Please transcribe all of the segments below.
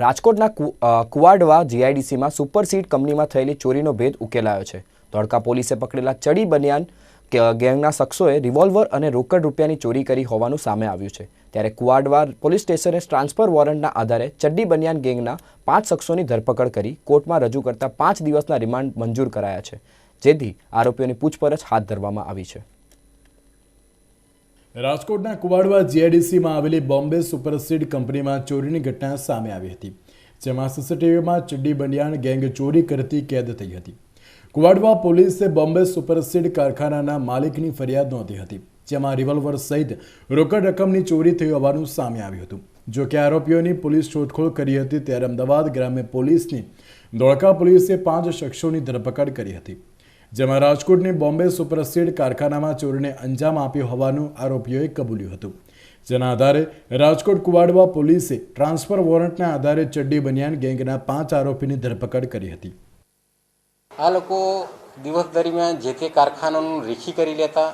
રાજકોટના કુવાડવા જીઆઈડીસીમાં સુપરસીડ કંપનીમાં થયેલી ચોરીનો ભેદ ઉકેલાયો છે. ધોળકા પોલીસે પકડેલા ચડી બનિયાન ગેંગના શખ્સોએ રિવોલ્વર અને રોકડ રૂપિયાની ચોરી કરી હોવાનું સામે આવ્યું છે. ત્યારે કુવાડવા પોલીસ સ્ટેશને ટ્રાન્સફર વોરંટના આધારે ચડ્ડી બનિયાન ગેંગના પાંચ શખ્સોની ધરપકડ કરી કોર્ટમાં રજૂ કરતા પાંચ દિવસના રિમાન્ડ મંજૂર કરાયા છે. જેથી આરોપીઓની પૂછપરછ હાથ ધરવામાં આવી છે. રાજકોટના કુવાડવા જીઆઈડીસીમાં આવેલી બોમ્બે સુપરસીડ કંપનીમાં ચોરીની ઘટના સામે આવી હતી, જેમાં સીસીટીવીમાં ચડ્ડી બંડિયાણ ગેંગ ચોરી કરતી કેદ થઈ હતી. કુવાડવા પોલીસે બોમ્બે સુપરસીડ કારખાનાના માલિકની ફરિયાદ નોંધી હતી, જેમાં રિવોલ્વર સહિત રોકડ રકમની ચોરી થઈ હોવાનું સામે આવ્યું હતું. જો કે આરોપીઓની પોલીસ શોધખોળ કરી હતી, ત્યારે અમદાવાદ ગ્રામ્ય પોલીસની ધોળકા પોલીસે પાંચ શખ્સોની ધરપકડ કરી હતી. જેમાં રાજકોટની બોમ્બે સુપરસીડ કારખાનામાં ચોરીને અંજામ આપ્યો હોવાનું આરોપીઓએ કબૂલ્યું હતું. જેના આધારે રાજકોટ કુવાડવા પોલીસે ટ્રાન્સફર વોરંટના આધારે ચડ્ડી બનિયાન ગેંગના પાંચ આરોપીની ધરપકડ કરી હતી. આ લોકો દિવસ દરમિયાન જે તે કારખાનાનું રેખી કરી લેતા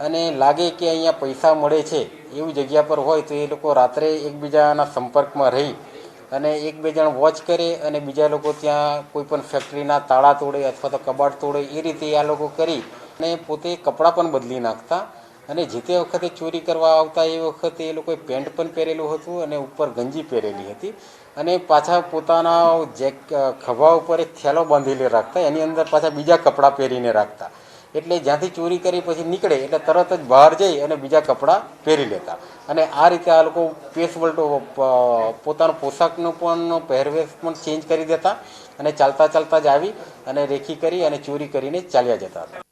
અને લાગે કે અહીંયા પૈસા મળે છે એવી જગ્યા પર હોય તો એ લોકો રાત્રે એકબીજાના સંપર્કમાં રહી અને એક બે જણ વોચ કરે અને બીજા લોકો ત્યાં કોઈ પણ ફેક્ટરીના તાળા તોડે અથવા તો કબાટ તોડે, એ રીતે આ લોકો કરી અને પોતે કપડાં પણ બદલી નાખતા. અને જે તે વખતે ચોરી કરવા આવતા એ વખતે એ લોકોએ પેન્ટ પણ પહેરેલું હતું અને ઉપર ગંજી પહેરેલી હતી. અને પાછા પોતાના જેક ખભા ઉપર એક થેલો બાંધીને રાખતા, એની અંદર પાછા બીજા કપડાં પહેરીને રાખતા. એટલે જ્યાંથી ચોરી કરી પછી નીકળે, એટલે તરત જ બહાર જઈ અને બીજા કપડાં પહેરી લેતા. અને આ રીતે આ લોકો પેસ વલટો પોતાનો પોશાકનો પણ પહેરવેશ પણ ચેન્જ કરી દેતા અને ચાલતા ચાલતા જ આવી અને રેખી કરી અને ચોરી કરીને ચાલ્યા જતા હતા.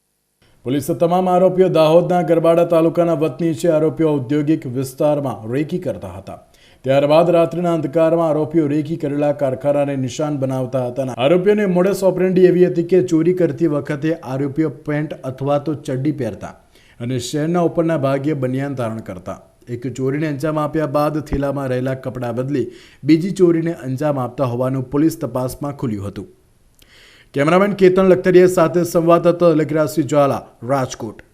પોલીસે તમામ આરોપીઓ દાહોદના ગરબાડા તાલુકાના વતની છે. આરોપીઓ ઔદ્યોગિક વિસ્તારમાં રેકી કરતા હતા. ત્યારબાદ રાત્રિના અંધકારમાં આરોપીઓ રેકી કરેલા કારખાનાને નિશાન બનાવતા હતા. આરોપીઓને મોડસ ઓપરેન્ડી એવી હતી કે ચોરી કરતી વખતે આરોપીઓ પેન્ટ અથવા તો ચડ્ડી પહેરતા અને શહેરના ઉપરના ભાગે બનિયાન ધારણ કરતા. એક ચોરીને અંજામ આપ્યા બાદ થેલામાં રહેલા કપડાં બદલી બીજી ચોરીને અંજામ આપતા હોવાનું પોલીસ તપાસમાં ખુલ્યું હતું. કેમેરામેન કેતન લખતરિયા સાથે સંવાદદાતા લખરાજસિંહ જ્વાલા, રાજકોટ.